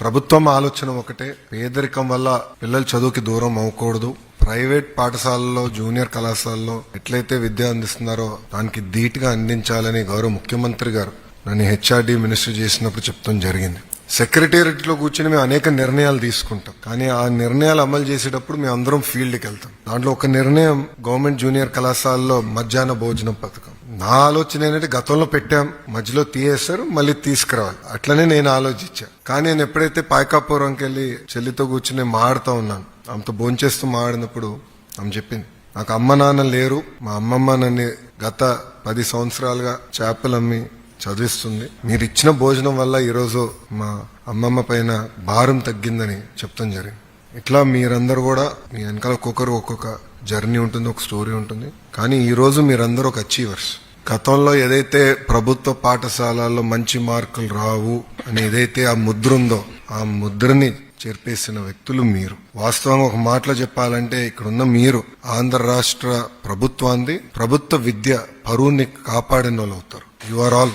ప్రభుత్వం ఆలోచన ఒకటే పేదరికం వల్ల పిల్లలు చదువుకి దూరం అవ్వకూడదు. ప్రైవేట్ పాఠశాలల్లో జూనియర్ కళాశాలలో ఎట్లయితే విద్య అందిస్తున్నారో దానికి ధీటుగా అందించాలని గౌరవ ముఖ్యమంత్రి గారు నన్ను హెచ్ఆర్డి మినిస్టర్ చేసినప్పుడు చెప్తాం జరిగింది. సెక్రటేరియట్లో కూర్చొని మేము అనేక నిర్ణయాలు తీసుకుంటాం. కానీ ఆ నిర్ణయాలు అమలు చేసేటప్పుడు మేము అందరం ఫీల్డ్కి వెళ్తాం. దాంట్లో ఒక నిర్ణయం గవర్నమెంట్ జూనియర్ కళాశాలలో మధ్యాహ్న భోజనం పథకం. నా ఆలోచన ఏంటంటే గతంలో పెట్టాం మధ్యలో తీయేస్తారు మళ్ళీ తీసుకురావాలి. అట్లనే నేను ఆలోచించా. కానీ నేను ఎప్పుడైతే పాయకాపురంకి వెళ్ళి చెల్లితో కూర్చుని మాడుతూ ఉన్నాను ఆమెతో భోంచేస్తూ మాడినప్పుడు ఆమె చెప్పింది నాకు అమ్మ నాన్న లేరు మా అమ్మమ్మ నన్ను గత పది సంవత్సరాలుగా చేపలు అమ్మి చదివిస్తుంది. మీరు ఇచ్చిన భోజనం వల్ల ఈరోజు మా అమ్మమ్మ పైన భారం తగ్గిందని చెప్తాం జరిగింది. ఇట్లా మీరందరూ కూడా మీ వెనకాల ఒక్కొక్కరు ఒక్కొక్క జర్నీ ఉంటుంది ఒక స్టోరీ ఉంటుంది. కానీ ఈరోజు మీరందరూ ఒక అచీవర్స్. గతంలో ఏదైతే ప్రభుత్వ పాఠశాలల్లో మంచి మార్కులు రావు అని ఏదైతే ఆ ముద్ర ఉందో ఆ ముద్రని చేర్పేసిన వ్యక్తులు మీరు. వాస్తవంగా ఒక మాటలో చెప్పాలంటే ఇక్కడున్న మీరు ఆంధ్ర రాష్ట్ర ప్రభుత్వాన్ని ప్రభుత్వ విద్య పరువుని కాపాడిన వాళ్ళు అవుతారు. You are all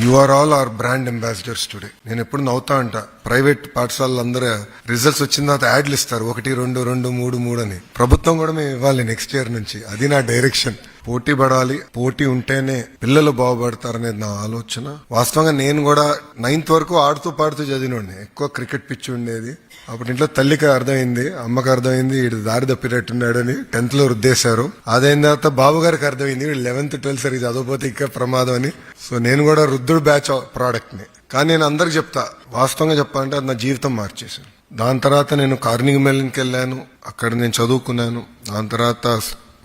you are all are brand ambassadors today నేను ఎప్పుడు నవ్వుతా అంట ప్రైవేట్ పాఠశాలలు అందరూ రిజల్ట్స్ వచ్చిన తర్వాత యాడ్లు ఇస్తారు. ఒకటి రెండు రెండు మూడు మూడు అని. ప్రభుత్వం కూడా మేము ఇవ్వాలి నెక్స్ట్ ఇయర్ నుంచి. అది నా డైరెక్షన్ పోటీ పడాలి పోటీ ఉంటేనే పిల్లలు బాగుపడతారనేది నా ఆలోచన. వాస్తవంగా నేను కూడా నైన్త్ వరకు ఆడుతూ పాడుతూ చదివినండి ఎక్కువ క్రికెట్ పిచ్చి ఉండేది. అప్పుడు ఇంట్లో తల్లికి అర్థమైంది అమ్మకి అర్థమైంది వీడు దారి తప్పినట్టున్నాడని టెన్త్లో రుద్దేశారు. అదైన తర్వాత బాబు గారికి అర్థమైంది వీడు లెవెన్త్ ట్వెల్త్ సరిగ్గా చదవకపోతే ఇంకా ప్రమాదం అని. సో నేను కూడా వృద్ధుడు బ్యాచ్ ప్రోడక్ట్ని. కానీ నేను అందరికి చెప్తా వాస్తవంగా చెప్పాలంటే అది నా జీవితం మార్చేసాను దాని తర్వాత నేను కార్నింగ్ మెల్లిన్కి వెళ్ళాను అక్కడ నేను చదువుకున్నాను. దాని తర్వాత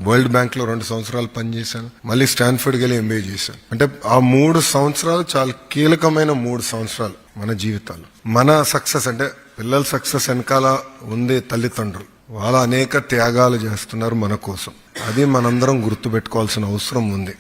వరల్డ్ బ్యాంక్లో రెండు సంవత్సరాలు పనిచేశాను. మళ్ళీ స్టాన్ఫర్డ్ వెళ్ళి ఎంబీఏ చేశాను. అంటే ఆ మూడు సంవత్సరాలు చాలా కీలకమైన మూడు సంవత్సరాలు మన జీవితాలు. మన సక్సెస్ అంటే పిల్లల సక్సెస్ వెనకాల ఉంది తల్లిదండ్రులు. వాళ్ళ అనేక త్యాగాలు చేస్తున్నారు మన కోసం. అది మనందరం గుర్తుపెట్టుకోవాల్సిన అవసరం ఉంది.